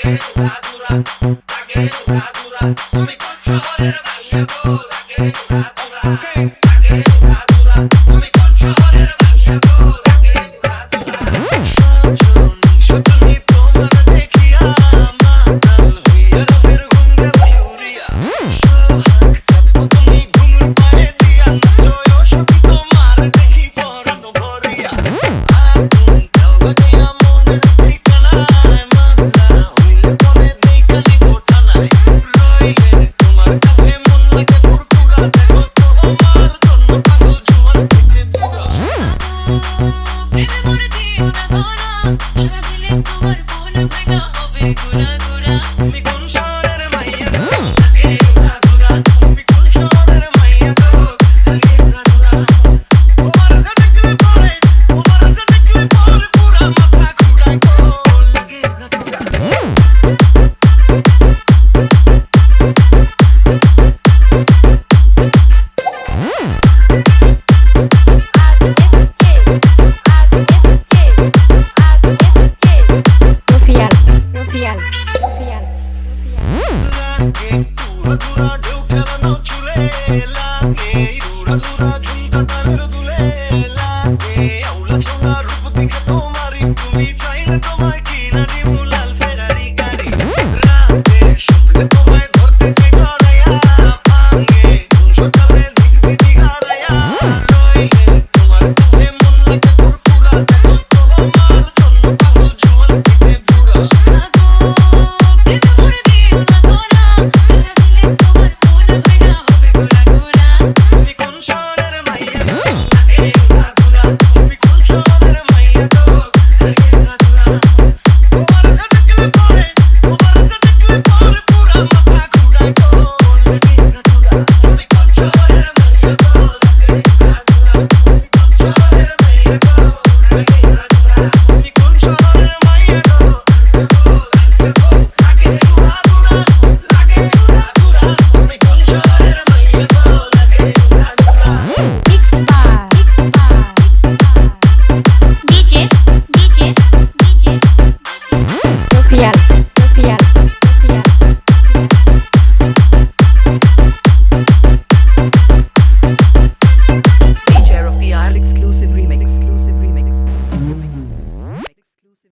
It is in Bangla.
Só me controla, dura, mais levou, daquele dura, daquele lado, daquele. ভাঙা হবে গুড়া গুড়া লাগে পুরো পুরো ঢেউ খেলানো চুলে লাগে পুরো পুরো ঝুমকা তাদের দুলে লাগে আউলা ছোড়া রূপ দেখে তোমারই তুমি চাইলে তোমায় কিনে দিব লাল ফেরারি গাড়ি রাতে স্বপ্নে তোমায় ধরতে চাই জড়াইয়া পাঙ্গে দুশো তবে দেখতে দিঘা রায়া